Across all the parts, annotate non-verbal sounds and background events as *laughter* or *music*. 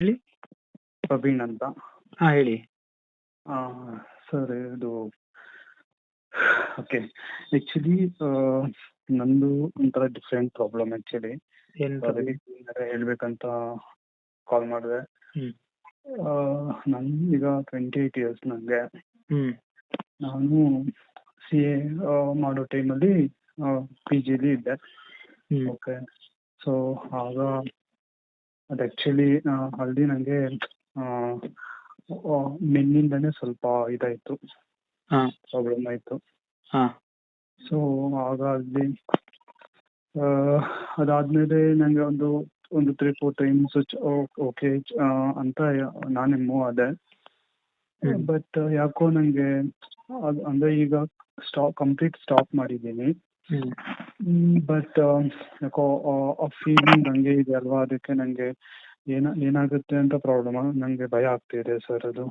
ಹೇಳಿ. ಪ್ರವೀಣ್ ಅಂತ. ಹಾ ಹೇಳಿ. ಸರ್ ಇದು ಓಕೆ. ಆ್ಯಕ್ಚುಲಿ ನಂದು ಒಂಥರ ಡಿಫ್ರೆಂಟ್ ಪ್ರಾಬ್ಲಮ್ ಆ್ಯಕ್ಚುಲಿ ಹೇಳ್ಬೇಕಂತ ಕಾಲ್ ಮಾಡಿದೆ. ನಾನು ಈಗ ಟ್ವೆಂಟಿ ಏಯ್ಟ್ ಇಯರ್ಸ್ ನನಗೆ ನಾನು ಸಿ ಎ ಮಾಡೋ ಟೈಮಲ್ಲಿ ಪಿ ಜಿಲಿ ಇದ್ದೆ. ಓಕೆ ಸೊ ಆಗ ಅದು ಆ್ಯಕ್ಚುಲಿ ಅಲ್ಲಿ ನನಗೆ ಮಿನ್ನಿಂದನೆ ಸ್ವಲ್ಪ ಇದಾಯ್ತು. ಹಾ. ಪ್ರಾಬ್ಲಮ್ ಆಯಿತು. ಹಾ. ಸೊ ಆಗ ಅಲ್ಲಿ ಅದಾದಮೇಲೆ ನನಗೆ ಒಂದು ಒಂದು ತ್ರೀ ಫೋರ್ ಟೈಮ್ಸ್ ಓಕೆ ಅಂತ ನಾನೇ ಮೂವ್ ಆದೆ. ಬಟ್ ಯಾಕೋ ನನಗೆ ಅಂದ್ರೆ ಅಂದರೆ ಈಗ ಸ್ಟಾಪ್ ಕಂಪ್ಲೀಟ್ ಸ್ಟಾಪ್ ಮಾಡಿದ್ದೀನಿ. ಬಟ್ ಯಾಕೋ ಫೀಲಿಂಗ್ ಹಂಗೆ ಇದೆ ಅಲ್ವಾ? ಅದಕ್ಕೆ ನನಗೆ ಏನ ಏನಾಗುತ್ತೆ ಅಂತ ಪ್ರಾಬ್ಲಮ್ ನನಗೆ ಭಯ ಆಗ್ತಿದೆ ಸರ್ ಅದು.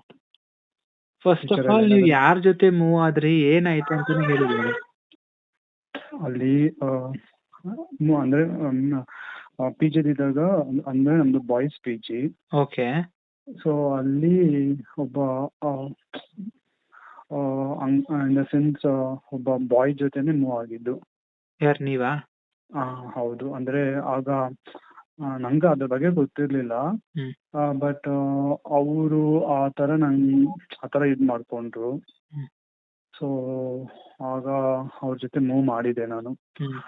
ಫಸ್ಟ್ ಆಫ್ ಆಲ್ ನೀವು ಯಾರ ಜೊತೆ ಮೂವ್ ಆದ್ರಿ ಏನಾಯ್ತು ಅಂತ ಹೇಳಿದ್ದೀನಿ ಅಲ್ಲಿ ಅಂದ್ರೆ ಪಿ ಇದ್ದಾಗ ಅಂದ್ರೆ ನಮ್ದು boys P G okay so ಅಲ್ಲಿ ಒಬ್ಬ ಇನ್ ದ ಸೆನ್ಸ್ ಒಬ್ಬ ಬಾಯ್ ಜೊತೆನೆ ಮೂವ್ ಆಗಿದ್ದು. ಯಾರು ನೀವಾ? ಆ, ಹೌದು. ಅಂದ್ರೆ ಆಗ ನಂಗೆ ಅದ್ರ ಬಗ್ಗೆ ಗೊತ್ತಿರ್ಲಿಲ್ಲ. ಹ್ಮ್. ಬಟ್ ಅವರು ಆ ತರ ನಂಗೆ ಆ ತರ ಇದ್ ಮಾಡ್ಕೊಂಡ್ರು. ಹ್ಮ್. ಸೊ ಆಗ ಅವ್ರ ಜೊತೆ ಮೂವ್ ಮಾಡಿದೆ ನಾನು. ಹ್ಮ್.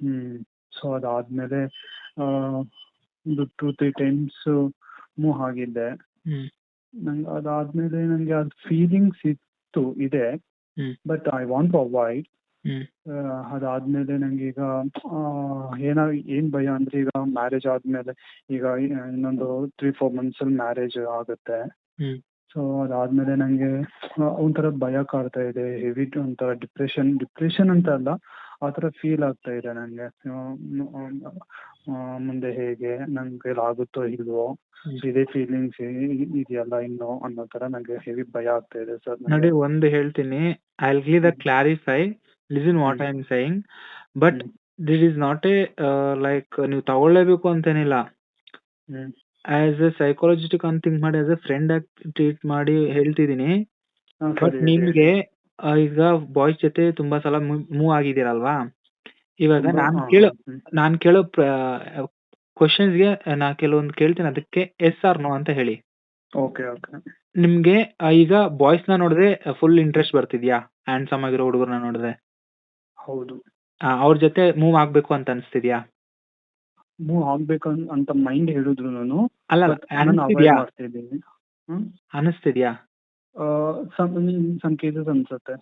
ಹ್ಮ್. ಸೊ ಅದಾದ್ಮೇಲೆ ಒಂದು ಟೂ ತ್ರೀ ಟೈಮ್ಸ್ ಮೂವ್ ಆಗಿದ್ದೆ. ಹ್ಮ್. ನಂಗೆ ಅದಾದ್ಮೇಲೆ ನನಗೆ ಅದು ಫೀಲಿಂಗ್ಸ್ ಇತ್ತು ಇದೆ. But I want to avoid ಅದಾದ್ಮೇಲೆ ನಂಗೆ ಈಗ ಏನ ಏನ್ ಭಯ ಅಂದ್ರೆ ಈಗ ಮ್ಯಾರೇಜ್ ಆದ್ಮೇಲೆ ಈಗ ಇನ್ನೊಂದು ತ್ರೀ ಫೋರ್ ಮಂತ್ಸ್ ಅಲ್ಲಿ ಮ್ಯಾರೇಜ್ ಆಗುತ್ತೆ. ಸೊ ಅದಾದ್ಮೇಲೆ ನಂಗೆ ಒಂಥರ ಭಯ ಕಾಡ್ತಾ ಇದೆ ಹೆವಿ ಒಂಥರ ಡಿಪ್ರೆಷನ್ ಡಿಪ್ರೆಷನ್ ಅಂತ ಅಲ್ಲ ಆ ತರ ಫೀಲ್ ಆಗ್ತಾ ಇದೆ ನನಗೆ ಮುಂದೆ ಹೇಗೆ ನಂಗೆ ಆಗುತ್ತೋ ಇಲ್ವೋ ಇದೆ ಫೀಲಿಂಗ್ಸ್ ಇದೆಯಲ್ಲ ಇನ್ನು ಅನ್ನೋ ತರ ನಂಗೆ ಹೆವಿ ಭಯ ಆಗ್ತಾ ಇದೆ ಸರ್ ನೋಡಿ ಒಂದು ಹೇಳ್ತೀನಿ. I give the clarify listen what I am saying but this is not a like ನೀವು ತಗೊಳ್ಳೇಬೇಕು ಅಂತೇನಿಲ್ಲ. ಆಸ್ ಎ ಸೈಕಾಲಜಿಸ್ಟ್ ಅಂತ ಥಿಂಕ್ ಮಾಡಿ ಆಸ್ ಎ ಫ್ರೆಂಡ್ ಆಗಿ ಟ್ರೀಟ್ ಮಾಡಿ ಹೇಳ್ತಿದೀನಿ ಬಟ್ ನಿಮ್ಗೆ ಆ, ಈಗ ಬಾಯ್ಸ್ ಜೊತೆ ತುಂಬಾ ಸಲ ಮೂವ್ ಆಗಿದ್ದೀರಲ್ವಾ? ಇವಾಗ ತುಂಬಾ- ನಾನ್ ಹಾ, ಕೇಳೋ. ನಾನ್ ಕೇಳೋ ಕ್ವಶನ್ಸ್ಗೆ ನಾ ಕೆಲವೊಂದು ಕೇಳ್ತೀನಿ ಅದಕ್ಕೆ ಎಸ್ ಆರ್ ನೋ ಅಂತ ಹೇಳಿ. ಓಕೆ ಓಕೆ ನಿಮ್ಗೆ ಆ, ಈಗ ಬಾಯ್ಸ್ನ ನೋಡಿದ್ರೆ ಫುಲ್ ಇಂಟ್ರೆಸ್ಟ್ ಬರ್ತಿದ್ಯಾ? ಹ್ಯಾಂಡ್ಸಮ್ ಆಗಿರೋ ಹುಡುಗರನ್ನ ನೋಡಿದ್ರೆ? ಹೌದು. ಆ, ಅವ್ರ ಜೊತೆ ಮೂವ್ ಆಗ್ಬೇಕು ಅಂತ ಅನ್ಸ್ತಿದ್ಯಾ? ಮೂವ್ ಆಗ್ಬೇಕು ಅನ್- ಅಂತ ಮೈಂಡ್ ಹೇಳಿದ್ರು ನಾನು. ಅಲ್ಲ ನಾನು avoid ಅನಿಸ್ತಿದ್ಯಾ? ಮಾಡ್ತಾ ಇದ್ದೀನಿ. ಹ್ಮ್? ಅನಿಸ್ತಿದ್ಯಾ? ಸಮ್ ಸಮ್ ಕೇಸಸ್ ಅನ್ಸುತ್ತೆ.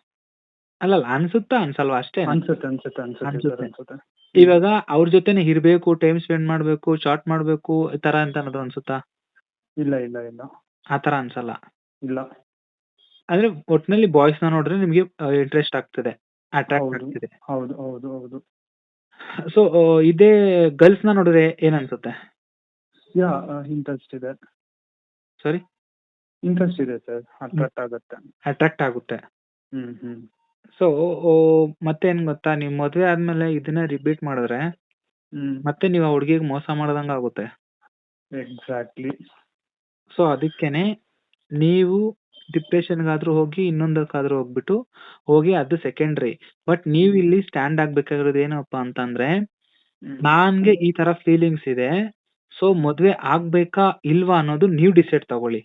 ಅಲ್ಲಲ್ಲ ಅನ್ಸುತ್ತಾ? ಅನ್ಸಲ್ವಾ ಅಷ್ಟೇ? ಅನ್ಸುತ್ತೆ ಅನ್ಸುತ್ತೆ ಅನ್ಸುತ್ತೆ ಇವಾಗ ಅವ್ರ ಜೊತೆನೆ ಇರ್ಬೇಕು ಟೈಮ್ ಸ್ಪೆಂಡ್ ಮಾಡ್ಬೇಕು ಚಾಟ್ ಮಾಡ್ಬೇಕು ಈ ತರ ಅಂತ ಅನ್ನೋದು ಅನ್ಸುತ್ತಾ? ಇಲ್ಲ ಇಲ್ಲ ಇಲ್ಲ. ಆ ತರ ಅನ್ಸಲ್ಲ? ಇಲ್ಲ. ಅಂದ್ರೆ ಒಟ್ನಲ್ಲಿ ಬಾಯ್ಸ್ನ ನೋಡಿದ್ರೆ ನಿಮ್ಗೆ ಇಂಟ್ರೆಸ್ಟ್ ಆಗ್ತದೆ ಅಟ್ರಾಕ್ಟ್. ಆಗ್ತಿದೆ. ಹೌದು ಹೌದು ಹೌದು. ಸೊ ಇದೇ ಗರ್ಲ್ಸ್ನ ನೋಡಿದ್ರೆ ಏನ್ ಅನ್ಸುತ್ತೆ? ಯಾ ಇಂಟ್ರೆಸ್ಟ್ ಇದೆ. ಸಾರಿ ಇಂಟ್ರೆಸ್ಟ್ ಇದೆ ಸರ್ ಅಟ್ರಾಕ್ಟ್ ಆಗುತ್ತೆ. ಅಟ್ರಾಕ್ಟ್ ಆಗುತ್ತೆ. ಹ್ಮ್ ಹ್ಮ್. ಸೊ ಮತ್ತೇನ್ ಗೊತ್ತಾ? ನಿಮ್ ಮದ್ವೆ ಆದ್ಮೇಲೆ ಇದನ್ನ ರಿಪೀಟ್ ಮಾಡಿದ್ರೆ ಹ್ಮ್. ಮತ್ತೆ ನೀವು ಆ ಹುಡುಗಿಗೆ ಮೋಸ ಮಾಡ್ದಂಗ ಆಗುತ್ತೆ. ಎಕ್ಸಾಕ್ಟ್ಲಿ ಸೊ ಅದಕ್ಕೇನೆ ನೀವು ಡಿಪ್ರೆಷನ್ಗಾದ್ರೂ ಹೋಗಿ ಇನ್ನೊಂದಕ್ಕಾದ್ರೂ ಹೋಗ್ಬಿಟ್ಟು ಹೋಗಿ ಅದು ಸೆಕೆಂಡ್ರಿ ಬಟ್ ನೀವು ಇಲ್ಲಿ ಸ್ಟ್ಯಾಂಡ್ ಆಗ್ಬೇಕಾಗಿರೋದು ಏನಪ್ಪ ಅಂತಂದ್ರೆ ನನ್ಗೆ ಈ ತರ ಫೀಲಿಂಗ್ಸ್ ಇದೆ. ಸೊ ಮದ್ವೆ ಆಗ್ಬೇಕಾ ಇಲ್ವಾ ಅನ್ನೋದು ನೀವು ಡಿಸೈಡ್ ತಗೊಳ್ಳಿ.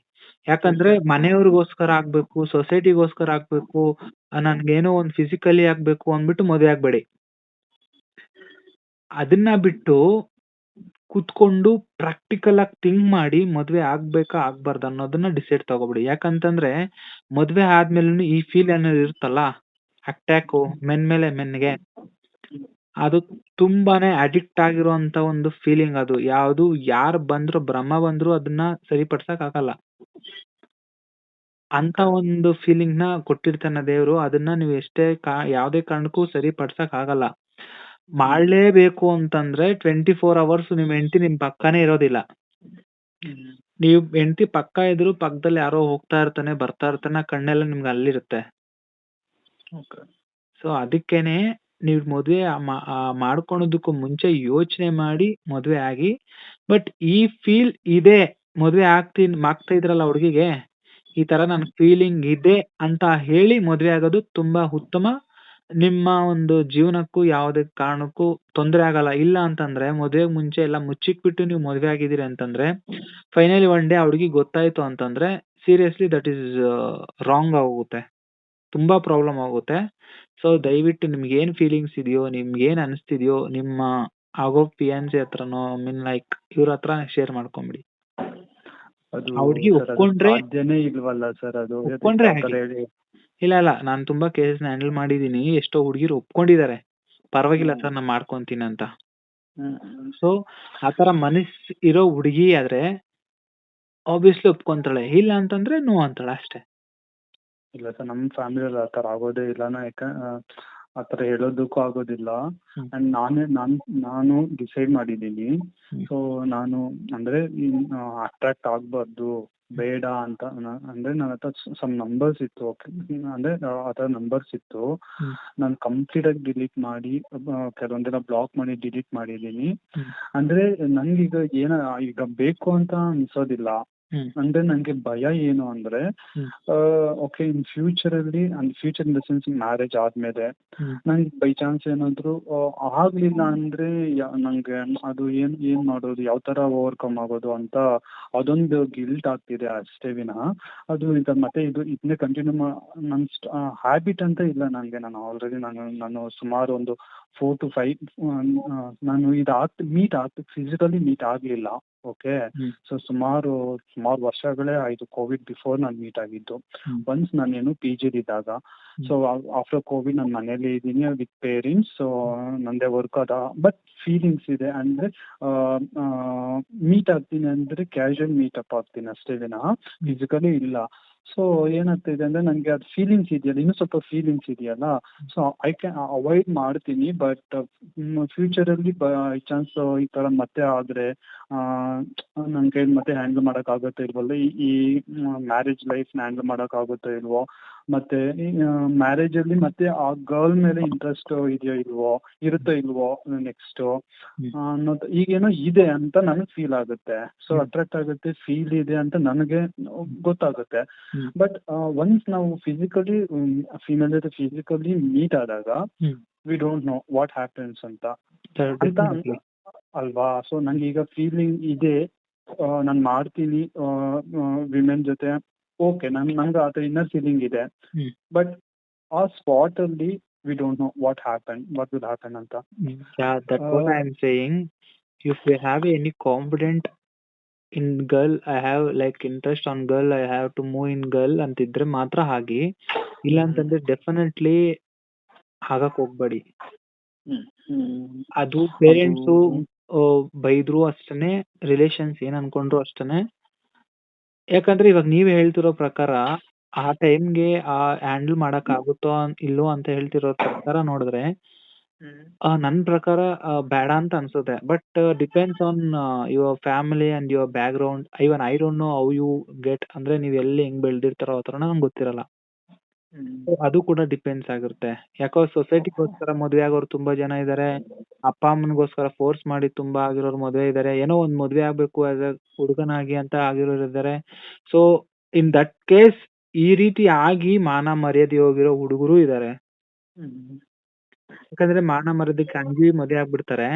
ಯಾಕಂದ್ರೆ ಮನೆಯವ್ರಿಗೋಸ್ಕರ ಆಗ್ಬೇಕು, ಸೊಸೈಟಿಗೋಸ್ಕರ ಆಗ್ಬೇಕು, ನನ್ಗೇನೋ ಒಂದ್ ಫಿಸಿಕಲಿ ಆಗ್ಬೇಕು ಅಂದ್ಬಿಟ್ಟು ಮದುವೆ ಆಗ್ಬೇಡಿ. ಅದನ್ನ ಬಿಟ್ಟು ಕುತ್ಕೊಂಡು ಪ್ರಾಕ್ಟಿಕಲ್ ಆಗಿ ಥಿಂಕ್ ಮಾಡಿ ಮದ್ವೆ ಆಗ್ಬೇಕಾ ಆಗ್ಬಾರ್ದು ಅನ್ನೋದನ್ನ ಡಿಸೈಡ್ ತಗೋಬಿಡಿ. ಯಾಕಂತಂದ್ರೆ ಮದ್ವೆ ಆದ್ಮೇಲೂ ಈ ಫೀಲ್ ಅನ್ನೋದು ಇರುತ್ತಲ್ಲ ಅಟ್ಯಾಕ್ ಮೆನ್ ಮೇಲೆ ಮೆನ್ಗೆ, ಅದು ತುಂಬಾನೇ ಅಡಿಕ್ಟ್ ಆಗಿರುವಂತ ಒಂದು ಫೀಲಿಂಗ್ ಅದು. ಯಾವುದು ಯಾರು ಬಂದ್ರು ಭ್ರಮ ಬಂದ್ರು ಅದನ್ನ ಸರಿಪಡ್ಸಕ್ ಆಗಲ್ಲ. ಅಂತ ಒಂದು ಫೀಲಿಂಗ್ನ ಕೊಟ್ಟಿರ್ತಾನೆ ದೇವ್ರು. ಅದನ್ನ ನೀವು ಎಷ್ಟೇ ಕಾ ಯಾವ್ದೇ ಕಾರಣಕ್ಕೂ ಆಗಲ್ಲ. ಮಾಡ್ಲೇಬೇಕು ಅಂತಂದ್ರೆ ಟ್ವೆಂಟಿ ಫೋರ್ ಅವರ್ಸ್ ನಿಮ್ ಹೆಂಡತಿ ನಿಮ್ ಪಕ್ಕನೇ ಇರೋದಿಲ್ಲ. ನೀವು ಹೆಂಡತಿ ಪಕ್ಕ ಇದ್ರು ಪಕ್ಕದಲ್ಲಿ ಯಾರೋ ಹೋಗ್ತಾ ಇರ್ತಾನೆ ಬರ್ತಾ ಇರ್ತಾನೆ ಆ ಕಣ್ಣೆಲ್ಲ ನಿಮ್ಗೆ ಅಲ್ಲಿರುತ್ತೆ. ಓಕೆ ಸೊ ಅದಕ್ಕೇನೆ ನೀವು ಮದುವೆ ಮಾ- ಆ ಮಾಡ್ಕೊಳೋದಕ್ಕೂ ಮುಂಚೆ ಯೋಚನೆ ಮಾಡಿ ಮದುವೆ ಆಗಿ ಬಟ್ ಈ ಫೀಲ್ ಇದೆ. ಮದುವೆ ಆಗ್ತೀನಿ ಆಗ್ತಾ ಇದ್ರಲ್ಲ ಹುಡುಗಿಗೆ. ಈ ತರ ನನ್ ಫೀಲಿಂಗ್ ಇದೆ ಅಂತ ಹೇಳಿ ಮದ್ವೆ ಆಗೋದು ತುಂಬಾ ಉತ್ತಮ. ನಿಮ್ಮ ಒಂದು ಜೀವನಕ್ಕೂ ಯಾವುದೇ ಕಾರಣಕ್ಕೂ ತೊಂದರೆ ಆಗಲ್ಲ. ಇಲ್ಲ ಅಂತಂದ್ರೆ ಮದ್ವೆಗ್ ಮುಂಚೆ ಎಲ್ಲ ಮುಚ್ಚಿಕ್ಬಿಟ್ಟು ನೀವು ಮದ್ವೆ ಆಗಿದೀರಿ ಅಂತಂದ್ರೆ ಫೈನಲಿ ಒನ್ ಡೇ ಆ ಗೊತ್ತಾಯ್ತು ಅಂತಂದ್ರೆ ಸೀರಿಯಸ್ಲಿ ದಟ್ ಈಸ್ ರಾಂಗ್ ಆಗೋಗುತ್ತೆ. ತುಂಬಾ ಪ್ರಾಬ್ಲಮ್ ಆಗುತ್ತೆ. ಸೊ ದಯವಿಟ್ಟು ನಿಮ್ಗೆ ಏನ್ ಫೀಲಿಂಗ್ಸ್ ಇದೆಯೋ, ನಿಮ್ಗೆ ಏನ್ ಅನಿಸ್ತಿದ್ಯೋ ನಿಮ್ಮ ಆಗೋ ಫಿಯಾನ್ಸಿ ಹತ್ರನೋ ಮೀನ್ ಲೈಕ್ ಇವ್ರ ಹತ್ರ ಶೇರ್ ಮಾಡ್ಕೊಂಬಿಡಿ. ಅದು ಹುಡ್ಗಿ ಒಪ್ಕೊಂಡ್ರೆ- ಇಲ್ವಲ್ಲ ಸರ್ ಅದು ಒಪ್ಕೊಂಡ್ರೆ ಇಲ್ಲ ಇಲ್ಲ ನಾನ್ ತುಂಬಾ ಕೇಸಸ್ ಹ್ಯಾಂಡಲ್ ಮಾಡಿದೀನಿ ಎಷ್ಟೋ ಹುಡುಗಿರು ಒಪ್ಕೊಂಡಿದ್ದಾರೆ. ಪರವಾಗಿಲ್ಲ ಸರ್ ನಾ ಮಾಡ್ಕೊಂತೀನಿ ಅಂತ. ಸೊ ಆತರ ಮನಸ್ ಇರೋ ಹುಡುಗಿ ಆದ್ರೆ ಆಬ್ವಿಯಸ್ಲಿ ಒಪ್ಕೊಂತಾಳೆ. ಇಲ್ಲ ಅಂತಂದ್ರೆ ನೋ ಅಂತಾಳೆ ಅಷ್ಟೇ. ಇಲ್ಲ ಸರ್ ನಮ್ಮ ಫ್ಯಾಮಿಲಿಯಲ್ಲಿ ಆ ಥರ ಆಗೋದೇ ಇಲ್ಲ. ಯಾಕ ಆ ತರ ಹೇಳೋದಕ್ಕೂ ಆಗೋದಿಲ್ಲ. ಅಂಡ್ ನಾನೇ ನಾನು ನಾನು ಡಿಸೈಡ್ ಮಾಡಿದ್ದೀನಿ. ಸೊ ನಾನು ಅಂದ್ರೆ ಅಟ್ರಾಕ್ಟ್ ಆಗ್ಬಾರ್ದು ಬೇಡ ಅಂತ ಅಂದ್ರೆ ನನ್ನ ಹತ್ರ ಸಮ್ ನಂಬರ್ಸ್ ಇತ್ತು ಅಂದ್ರೆ ಆತರ ಆ ತರ ನಂಬರ್ಸ್ ಇತ್ತು. ನಾನು ಕಂಪ್ಲೀಟ್ ಆಗಿ ಡಿಲೀಟ್ ಮಾಡಿ ಕೆಲವೊಂದೆಲ್ಲ ಬ್ಲಾಕ್ ಮಾಡಿ ಡಿಲೀಟ್ ಮಾಡಿದ್ದೀನಿ. ಅಂದ್ರೆ ನಂಗೀಗ ಏನ ಈಗ ಬೇಕು ಅಂತ ಅನ್ಸೋದಿಲ್ಲ. ಅಂದ್ರೆ ನಂಗೆ ಭಯ ಏನು ಅಂದ್ರೆ. ಓಕೆ ಇನ್ ಫ್ಯೂಚರ್ ಅಲ್ಲಿ and future in the sense marriage ಆದ್ಮೇಲೆ. ನಂಗೆ ಬೈ ಚಾನ್ಸ್ ಏನಾದ್ರು ಆಗ್ಲಿಲ್ಲ ಅಂದ್ರೆ ನಂಗೆ ಅದು ಏನ್ ಏನ್ ಮಾಡೋದು ಯಾವ ತರ ಓವರ್ಕಮ್ ಆಗೋದು ಅಂತ ಅದೊಂದು ಗಿಲ್ಟ್ ಆಗ್ತಿದೆ ಅಷ್ಟೇ ವಿನಃ. ಅದು ಈಗ ಮತ್ತೆ ಇದು ಇದನ್ನೇ ಕಂಟಿನ್ಯೂ ನನ್ ಹ್ಯಾಬಿಟ್ ಅಂತ ಇಲ್ಲ ನಂಗೆ. ನಾನು ಆಲ್ರೆಡಿ ನಾನು ನಾನು ಸುಮಾರು ಒಂದು ಫೋರ್ ಟು ಫೈವ್ ನಾನು ಇದು ಆಗ್ತಿ ಮೀಟ್ ಆಗ್ತಿ ಫಿಸಿಕಲಿ ಮೀಟ್ ಆಗ್ಲಿಲ್ಲ. ಓಕೆ. ಸೊ ಸುಮಾರು ಸುಮಾರು ವರ್ಷಗಳೇ ಆಯ್ತು ಕೋವಿಡ್ ಬಿಫೋರ್ ನಾನು ಮೀಟ್ ಆಗಿದ್ದು. ಒನ್ಸ್ ನಾನೇನು ಪಿ ಇದ್ದಾಗ. ಸೊ ಆಫ್ಟರ್ ಕೋವಿಡ್ ನಾನು ಮನೇಲಿ ಇದ್ದೀನಿ ವಿತ್ ಪೇರೆಂಟ್ಸ್ ಸೊ ನಂದೇ ವರ್ಕ್ ಅದ ಬಟ್ ಫೀಲಿಂಗ್ಸ್ ಇದೆ ಅಂದ್ರೆ ಮೀಟ್ ಆಗ್ತೀನಿ ಅಂದ್ರೆ ಕ್ಯಾಶುಯಲ್ ಮೀಟ್ ಅಪ್ ಆಗ್ತೀನಿ ಅಷ್ಟೇ ವಿನಃ ಫಿಸಿಕಲಿ ಇಲ್ಲ. ಸೊ ಏನಾಗ್ತಿದೆ ಅಂದ್ರೆ ನನಗೆ ಅದು ಫೀಲಿಂಗ್ಸ್ ಇದೆಯಲ್ಲ, ಇನ್ನೂ ಸ್ವಲ್ಪ ಫೀಲಿಂಗ್ಸ್ ಇದೆಯಲ್ಲ. ಸೊ ಐ ಕ್ಯಾನ್ ಅವಾಯ್ಡ್ ಮಾಡ್ತೀನಿ ಬಟ್ ಫ್ಯೂಚರಲ್ಲಿ ಬೈ ಚಾನ್ಸ್ ಈ ಥರ ಮತ್ತೆ ಆದರೆ ನನ್ನ ಕೈಲಿ ಮತ್ತೆ ಹ್ಯಾಂಡಲ್ ಮಾಡೋಕ್ಕಾಗುತ್ತೋ ಇಲ್ವಲ್ಲ ಈ ಈ ಮ್ಯಾರೇಜ್ ಲೈಫ್ನ ಹ್ಯಾಂಡಲ್ ಮಾಡೋಕ್ಕಾಗುತ್ತೋ ಇಲ್ವೋ ಮತ್ತೆ ಮ್ಯಾರೇಜಲ್ಲಿ ಮತ್ತೆ ಆ ಗರ್ಲ್ ಮೇಲೆ ಇಂಟ್ರೆಸ್ಟ್ ಇದೆಯೋ ಇಲ್ವೋ ಇರುತ್ತೋ ಇಲ್ವೋ ನೆಕ್ಸ್ಟು ಅನ್ನೋದು ಈಗೇನೋ ಇದೆ ಅಂತ ನನಗೆ ಫೀಲ್ ಆಗುತ್ತೆ. ಸೊ. ಅಟ್ರಾಕ್ಟ್ ಆಗುತ್ತೆ ಫೀಲ್ ಇದೆ ಅಂತ ನನಗೆ ಗೊತ್ತಾಗುತ್ತೆ. ಬಟ್ ಒನ್ಸ್ ನಾವು ಫಿಸಿಕಲಿ ಫೀಮೇಲ್ ಜೊತೆ ಫಿಸಿಕಲಿ ಮೀಟ್ ಆದಾಗ. We don't know what happens ಅಂತ. ಅಂತ. ಅಲ್ವಾ? ಸೊ ನಂಗೆ ಈಗ ಫೀಲಿಂಗ್ ಇದೆ ನಾನು ಮಾಡ್ತೀನಿ. ವಿಮೆನ್ ಜೊತೆ ಓಕೆ ನನ್ ನಂಗೆ ಆ ಥರ ಇನ್ನರ್ ಫೀಲಿಂಗ್ ಇದೆ. ಬಟ್ ಆ ಸ್ಪಾಟ್ ಅಲ್ಲಿ we don't know what happen what will happen ಅಂತ. If Yeah, that's any Uh, in girl I have like interest on girl I have to move in girl girl, I have to move in ಅಂತಿದ್ರೆ ಮಾತ್ರ ಹಾಗೆ. ಇಲ್ಲ ಅಂತಂದ್ರೆ definitely ಆಗಕ್ ಹೋಗ್ಬೇಡಿ. ಅದು parents ಬೈದ್ರು ಅಷ್ಟೇನೆ ರಿಲೇಷನ್ಸ್ ಏನ್ ಅನ್ಕೊಂಡ್ರು ಅಷ್ಟೇನೆ ಯಾಕಂದ್ರೆ ಇವಾಗ ನೀವ್ ಹೇಳ್ತಿರೋ ಪ್ರಕಾರ ಆ ಟೈಮ್ಗೆ ಆ ಹ್ಯಾಂಡಲ್ ಮಾಡಕ್ ಆಗುತ್ತೋ ಇಲ್ಲೋ ಇಲ್ವೋ ಅಂತ ಹೇಳ್ತಿರೋ ಪ್ರಕಾರ ನೋಡಿದ್ರೆ ಆ, ನನ್ ಪ್ರಕಾರ ಆ, ಬೇಡ ಅಂತ ಅನ್ಸುತ್ತೆ. But depends on your family and your background even I don't know how you get ಅಂದ್ರೆ ನೀವ್ ಎಲ್ಲಿ ಹೆಂಗ್ ಬೆಳ್ದಿರ್ತಾರೋ ಆ ತರ ನಂಗೆ ಗೊತ್ತಿರಲ್ಲ. ಅದು ಕೂಡ ಡಿಪೆಂಡ್ಸ್ ಆಗಿರುತ್ತೆ ಯಾಕೋ ಸೊಸೈಟಿಗೋಸ್ಕರ ಮದ್ವೆ ಆಗೋರು ತುಂಬಾ ಜನ ಇದಾರೆ. ಅಪ್ಪ ಅಮ್ಮನಿಗೋಸ್ಕರ ಫೋರ್ಸ್ ಮಾಡಿ ತುಂಬಾ ಆಗಿರೋರು ಮದ್ವೆ ಇದಾರೆ. ಏನೋ ಒಂದ್ ಮದ್ವೆ ಆಗ್ಬೇಕು ಆಸ್ ಹುಡುಗನಾಗಿ ಅಂತ ಆಗಿರೋರು ಇದಾರೆ. ಸೊ ಇನ್ ದಟ್ ಕೇಸ್ ಈ ರೀತಿ ಆಗಿ ಮಾನ ಮರ್ಯಾದೆ ಹೋಗಿರೋ ಹುಡುಗರು ಇದಾರೆ. ಯಾಕಂದ್ರೆ ಮಾನ ಮರ್ಯಾದಕ್ಕೆ ಅಂಜಿ ಮದ್ವೆ ಆಗ್ಬಿಡ್ತಾರೆ.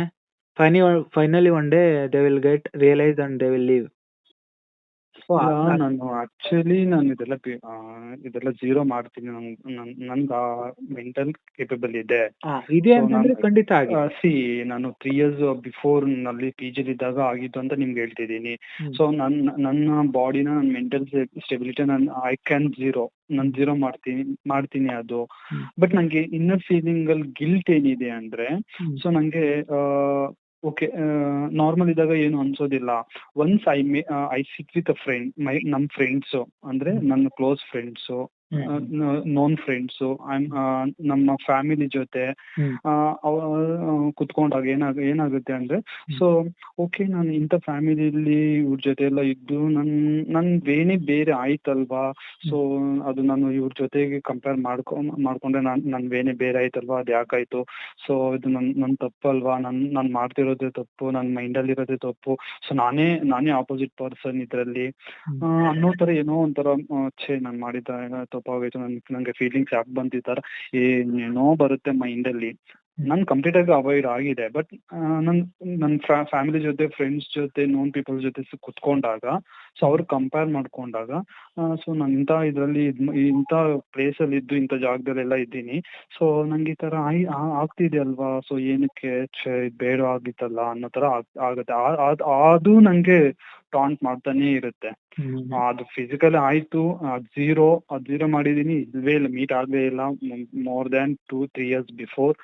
ಫೈನಿ finally one day they will get realise and they will leave ನಾನು ಆಕ್ಚುಲಿ ನಾನು ಇದೆಲ್ಲ ಆ, ಇದೆಲ್ಲ ಜೀರೋ ಮಾಡ್ತೀನಿ ನನ್ಗೆ ಆ ಮೆಂಟಲ್ ಕೇಪಬಲ್ ಇದೆ ಇದೆ ಅಂತಂದ್ರೆ ಖಂಡಿತ ಸಿ ನಾನು ತ್ರೀ ಇಯರ್ಸ್ ಬಿಫೋರ್ನಲ್ಲಿ ಪಿ ಇದ್ದಾಗ ಆಗಿದ್ದು ಅಂತ ನಿಮ್ಗೆ ಹೇಳ್ತಿದ್ದೀನಿ. ಸೊ ನನ್ನ ನನ್ನ ಬಾಡಿನ ನನ್ನ ಮೆಂಟಲ್ ಸ್ಟೆಬಿಲಿಟಿ ನಾನು ಐ ಕ್ಯಾನ್ ಜೀರೋ ನಾನು ಜೀರೋ ಮಾಡ್ತೀನಿ ಮಾಡ್ತೀನಿ ಅದು. ಬಟ್ ನಂಗೆ ಇನ್ನರ್ ಫೀಲಿಂಗ್ ಅಲ್ಲಿ ಗಿಲ್ಟ್ ಏನಿದೆ ಅಂದ್ರೆ. ಸೊ ನಂಗೆ ಓಕೆ ನಾರ್ಮಲ್ ಇದ್ದಾಗ ಏನು ಅನ್ಸೋದಿಲ್ಲ once I may I sit with a friend my ನಮ್ಮ ಫ್ರೆಂಡ್ಸು ಅಂದ್ರೆ ನನ್ನ ಕ್ಲೋಸ್ ಫ್ರೆಂಡ್ಸು. Known friends. ನಮ್ಮ ಫ್ಯಾಮಿಲಿ ಜೊತೆ ಕುತ್ಕೊಂಡಾಗ ಏನಾಗ ಏನಾಗುತ್ತೆ ಅಂದ್ರೆ ಸೊ ಓಕೆ ನಾನು ಇಂಥ ಫ್ಯಾಮಿಲಿಯಲ್ಲಿ ಇವ್ರ ಜೊತೆ ಎಲ್ಲ ಇದ್ದು ನನ್ ನನ್ ವೇನೇ ಬೇರೆ ಆಯ್ತಲ್ವಾ? ಸೊ ಅದು ನಾನು ಇವ್ರ ಜೊತೆಗೆ ಕಂಪೇರ್ ಮಾಡ್ಕೊ ಮಾಡ್ಕೊಂಡ್ರೆ ನಾನ್ ನನ್ ಬೇನೆ ಬೇರೆ ಆಯ್ತಲ್ವಾ? ಅದ್ ಯಾಕಾಯ್ತು? ಸೊ ಇದು ನನ್ ನನ್ ತಪ್ಪಲ್ವಾ? ನನ್ ನಾನ್ ಮಾಡ್ತಿರೋದೇ ತಪ್ಪು? ನನ್ ಮೈಂಡಲ್ಲಿ ಇರೋದೇ ತಪ್ಪು? ಸೊ ನಾನೇ ನಾನೇ ಆಪೋಸಿಟ್ ಪರ್ಸನ್ ಇದ್ರಲ್ಲಿ. ಅನ್ನೋ ತರ ಏನೋ ಒಂಥರ ಛೇ ನಾನ್ ಮಾಡಿದ ತಪ್ಪಾಗೋಯ್ತು ನನ್, ನಂಗೆ ಫೀಲಿಂಗ್ಸ್ ಯಾಕೆ ಬಂತು ಈ ತರ ಏನೇನೋ ಬರುತ್ತೆ ಮೈಂಡಲ್ಲಿ ನನ್ ಕಂಪ್ಲೀಟ್ ಆಗಿ ಅವಾಯ್ಡ್ ಆಗಿದೆ ಬಟ್ ನನ್ ನನ್ ಫ್ಯಾಮಿಲಿ ಜೊತೆ ಫ್ರೆಂಡ್ಸ್ ಜೊತೆ ನೋನ್ ಪೀಪಲ್ ಜೊತೆ ಕುತ್ಕೊಂಡಾಗ ಸೊ ಅವ್ರು ಕಂಪೇರ್ ಮಾಡ್ಕೊಂಡಾಗ ಸೊ ನಾನು ಇಂಥ ಇದರಲ್ಲಿ ಇಂಥ ಪ್ಲೇಸ್ ಅಲ್ಲಿ ಇದ್ದು, ಇಂಥ ಜಾಗದಲ್ಲೆಲ್ಲ ಇದ್ದೀನಿ. ಸೊ ನಂಗೆ ಈ ತರ ಆಗ್ತಿದೆ ಅಲ್ವಾ ಸೊ ಏನಕ್ಕೆ ಬೇಡ, ಆಗಿತ್ತಲ್ಲ, ಅನ್ನೋ ತರ ಆಗುತ್ತೆ. ಅದು ನಂಗೆ ಟಾಂಟ್ ಮಾಡ್ತಾನೆ ಇರುತ್ತೆ. ಅದು ಫಿಸಿಕಲ್ ಆಯ್ತು ಝೀರೋ ಅದು ಝೀರೋ ಮಾಡಿದೀನಿ ಇಲ್ವೇ ಇಲ್ಲ ಮೀಟ್ ಆಗಲೇ ಇಲ್ಲ more than two three years before.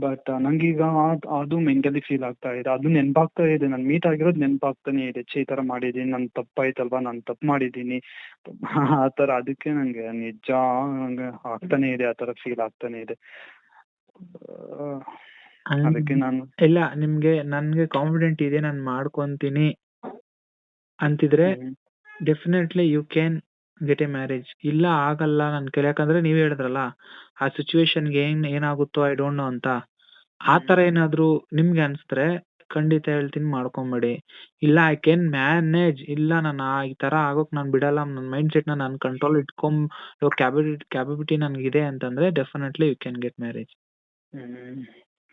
But ನಂಗೀಗ ಅದ್- ಅದು ಮೆಂಟಲಿ ಫೀಲ್ ಆಗ್ತಾ ಇದೆ. ಅದು ನೆನಪಾಗ್ತಾ ಇದೆ. ನಾನು ಮೀಟ್ ಆಗಿರೋದು ನೆನಪಾಗ್ತಾನೆ ಇದೆ. ಛೇ ಈ ತರ ಮಾಡಿದೀನಿ ನನ್ ತಪ್ಪಾಯ್ತಲ್ವಾ? ನಾನು ತಪ್ಪು ಮಾಡಿದೀನಿ *laughs* ಆ ತರ ಅದಕ್ಕೆ ನಂಗೆ ನಿಜ ನಂಗೆ ಆಗ್ತಾನೆ ಇದೆ. ಆ ತರ ಫೀಲ್ ಆಗ್ತಾನೆ ಇದೆ. ಅದಕ್ಕೆ ನಾನು ಇಲ್ಲ ನಿಮ್ಗೆ ನನ್ಗೆ ಕಾನ್ಫಿಡೆಂಟ್ ಇದೆ. ನಾನು ಮಾಡ್ಕೊಂತೀನಿ. ಅಂತಿದ್ರೆ definitely you can get a marriage ಇಲ್ಲ ಆಗಲ್ಲ ನನ್ ಕೈಲಿ. ಯಾಕಂದ್ರೆ ನೀವ್ ಹೇಳಿದ್ರಲ್ಲ ಆ ಸಿಚುವೇಶನ್ಗೆ ಏನ್ ಏನಾಗುತ್ತೋ ಐ ಡೋಂಟ್ ನೋ ಅಂತ. ಆ ತರ ಏನಾದ್ರು ನಿಮ್ಗೆ ಅನ್ಸಿದ್ರೆ ಖಂಡಿತ ಹೇಳ್ತೀನಿ ಮಾಡ್ಕೊಂಬೇಡಿ. ಇಲ್ಲ ಐ ಕ್ಯಾನ್ ಮ್ಯಾನೇಜ್ ಇಲ್ಲ ನಾನು ಈ ತರ ಆಗೋಕ್ ನಾನ್ ಬಿಡಲ್ಲ. ನನ್ನ ಮೈಂಡ್ ಸೆಟ್ನ ನಾನು ಕಂಟ್ರೋಲ್ ಇಟ್ಕೊಂಡ್ ಕ್ಯಾಬಿಲಿಟಿ ಕ್ಯಾಪಬಿಲಿಟಿ ಇದೆ ಅಂತಂದ್ರೆ definitely you can get marriage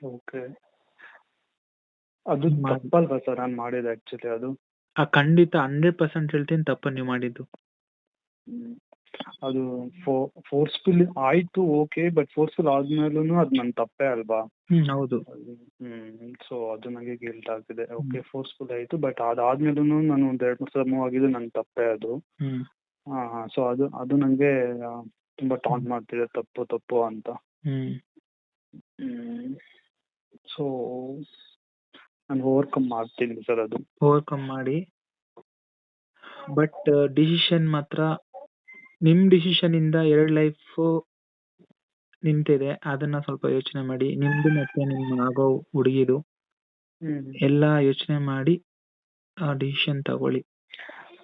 okay. ಅದು. ತಪ್ಪಲ್ವಾ ಸರ್ ನಾನು ಮಾಡಿದ ಆಕ್ಚುಲಿ ಅದು? ಆ ಖಂಡಿತ ಹಂಡ್ರೆಡ್ ಪರ್ಸೆಂಟ್ ಹೇಳ್ತೀನಿ ತಪ್ಪು ನೀವು ಮಾಡಿದ್ದು. ಅದು ಫೋರ್ಸ್ಫುಲ್ ಆಯ್ತು ಓಕೆ ಬಟ್ ಫೋರ್ಸ್ಫುಲ್ ಆದ್ಮೇಲೂ ಅದು ನನ್ ತಪ್ಪೇ ಅಲ್ವಾ? ಹೌದು. ಸೊ ಅದು ನನಗೆ ಗಿಲ್ಟ್ ಆಗ್ತಿದೆ. ಓಕೆ ಫೋರ್ಸ್ಫುಲ್ ಆಯ್ತು ಬಟ್ ಅದಾದ್ಮೇಲೂ ನಾನು ಒಂದ್ ಎರಡ್ ಮೂರ್ ಸಲ ಮೂವ್ ಆಗಿದ್ದು ನನ್ ತಪ್ಪೇ ಅದು. ಸೊ ಅದು ಅದು ನನಗೆ ತುಂಬಾ ಟಾಂಟ್ ಮಾಡ್ತಿದೆ ತಪ್ಪು ತಪ್ಪು ಅಂತ. ಹ್ಮ್. ಸೊ ನಾನು ಓವರ್ಕಮ್ ಮಾಡ್ತೀನಿ ಸರ್ ಅದು. ಓವರ್ಕಮ್ ಮಾಡಿ. ಬಟ್ ಡಿಸಿಷನ್ ಮಾತ್ರ ನಿಮ್ ಡಿಸಿಷನ್ ಇಂದ ಎರಡ್ ಲೈಫ್ ನಿಂತಿದೆ. ಅದನ್ನ ಸ್ವಲ್ಪ ಯೋಚನೆ ಮಾಡಿ. ನಿಮ್ದು ಮತ್ತೆ ನಿಮ್ ಆಗೋ ಹುಡುಗಿದು ಎಲ್ಲ ಯೋಚನೆ ಮಾಡಿ ಆ ಡಿಸಿಷನ್ ತಗೊಳ್ಳಿ.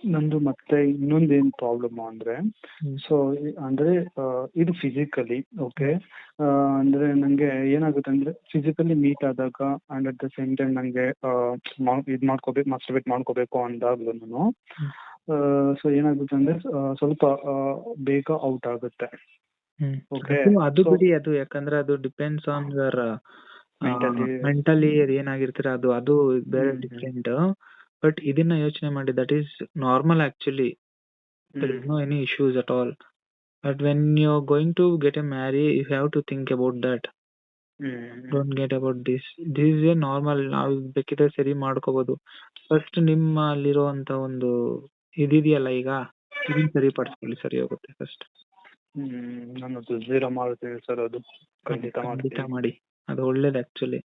ನಂದು ಮತ್ತೆ ಇನ್ನೊಂದೇನ್ ಏನ್ ಪ್ರಾಬ್ಲಮ್ ಅಂದ್ರೆ. ಸೊ ಅಂದ್ರೆ ಇದು ಫಿಸಿಕಲಿ ಓಕೆ ಅಂದ್ರೆ ನಂಗೆ ಏನಾಗುತ್ತೆ ಅಂದ್ರೆ ಫಿಸಿಕಲಿ ಮೀಟ್ ಆದಾಗ and at the same time ನಂಗೆ ಇದ್ ಮಾಡ್ಕೋಬೇಕು ಮಾಸ್ಟರ್ಬೇಟ್ ಮಾಡ್ಕೋಬೇಕು ಅಂದಾಗ್ಲೂ ಆ ಸೊ ಏನಾಗುತ್ತೆ ಅಂದ್ರೆ ಸ್ವಲ್ಪ ಬೇಗ ಔಟ್ ಆಗುತ್ತೆ. ಅದು- ಬಿಡಿ ಅದು ಯಾಕಂದ್ರೆ ಅದು ಡಿಪೆಂಡ್ಸ್ ಆನ್ ಯುವರ್ ಮೆಂಟಲಿ ಏನಾಗಿರ್ತೀರ ಅದು ಅದು ಬೇರೆ. ಡಿಫ್ರೆಂಟ್ ಬಟ್ ಇದನ್ನ ಯೋಚನೆ ಮಾಡಿ that is normal actually there is issues no any issues at all. But when you're going to get a marry you have to think about that. don't get about this this is a normal ನಾವು ಬೇಕಿದ್ರೆ ಸರಿ ಮಾಡ್ಕೋಬಹುದು first ನಿಮ್ಮಲ್ಲಿರುವಂತ ಒಂದು ಇದಿದೆಯಲ್ಲ ಈಗ ಇದನ್ನ ಸರಿ ಹೋಗುತ್ತೆ first zero ಮಾಡ್ತೀವಿ ಸರ್ ಅದು. ಖಂಡಿತ ಖಂಡಿತ ಮಾಡಿ. ಅದು ಒಳ್ಳೇದು ಆಕ್ಚುಲಿ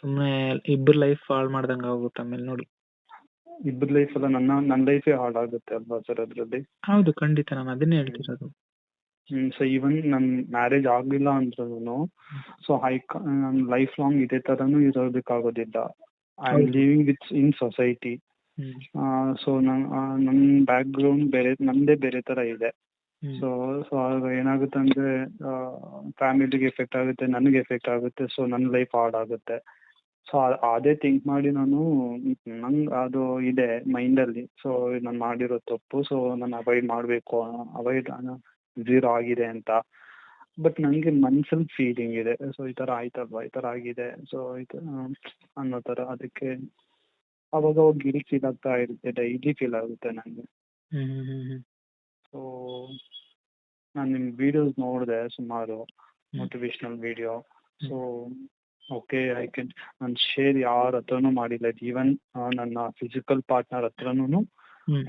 ಸುಮ್ಮನೆ ಇಬ್ಬರು ಲೈಫ್ ಹಾಳು ಮಾಡ್ದಂಗ ಆಗುತ್ತೆ ಆಮೇಲೆ ನೋಡಿ. ಇಬ್ಬರ ಲೈಫ್ ಎಲ್ಲ ನನ್ನ ನನ್ನ ಲೈಫೇ ಹಾಳಾಗುತ್ತೆ ಅಲ್ವಾ ಸರ್ ಅದರಲ್ಲಿ? ಹೌದು ಖಂಡಿತ ನಾನು ಅದನ್ನೇ ಹೇಳ್ತಿರೋದು. ಹ್ಮ್ ಸೊ ಈವನ್ ನನ್ ಮ್ಯಾರೇಜ್ ಆಗ್ಲಿಲ್ಲ ಅಂದ್ರೂ ಸೊ ಹೈ ನನ್ ಲೈಫ್ ಲಾಂಗ್ ಇದೇ ತರನು ಇರೋದಕ್ಕಾಗೋದಿಲ್ಲ. I am. Living with in society so ನನ್ ನನ್ ಬ್ಯಾಕ್ ಗ್ರೌಂಡ್ ಬೇರೆ ನಂದೇ ಬೇರೆ ತರ ಇದೆ. ಸೊ ಸೊ ಆಗ ಏನಾಗುತ್ತೆ ಅಂದ್ರೆ ಫ್ಯಾಮಿಲಿಗೆ ಎಫೆಕ್ಟ್ ಆಗುತ್ತೆ ನನಗೆ ಎಫೆಕ್ಟ್ ಆಗುತ್ತೆ ಸೊ ನನ್ನ ಲೈಫ್ ಹಾಳಾಗುತ್ತೆ. ಸೊ ಅದೇ ಥಿಂಕ್ ಮಾಡಿ ನಾನು ನಂಗೆ ಅದು ಇದೆ ಮೈಂಡಲ್ಲಿ ಸೊ ನಾನು ಮಾಡಿರೋ ತಪ್ಪು. ಸೊ ನಾನು ಅವಾಯ್ಡ್ ಮಾಡಬೇಕು ಅವಾಯ್ಡ್ ಝೀರೋ ಆಗಿದೆ ಅಂತ. ಬಟ್ ನನಗೆ ಮನ್ಸಲ್ಲಿ ಫೀಲಿಂಗ್ ಇದೆ. ಸೊ ಈ ಥರ ಆಯ್ತಲ್ವಾ? ಈ ಥರ ಆಗಿದೆ. ಸೊ ಈ ಥರ ಅನ್ನೋ ಥರ. ಅದಕ್ಕೆ ಅವಾಗ ಅವಾಗ ಗಿರಿ ಫೀಲ್ ಆಗ್ತಾ ಇರುತ್ತೆ ಡೈಲಿ ಫೀಲ್ ಆಗುತ್ತೆ ನನಗೆ ಸೊ ನಾನು ನಿಮ್ಮ ವಿಡಿಯೋಸ್ ನೋಡಿದೆ ಸುಮಾರು motivational video so okay I can ನಾನು ಶೇರ್ ಯಾರ ಹತ್ರನೂ ಮಾಡಿಲ್ಲ. ಈವನ್ ನನ್ನ ಫಿಸಿಕಲ್ ಪಾರ್ಟ್ನರ್ ಹತ್ರನೂ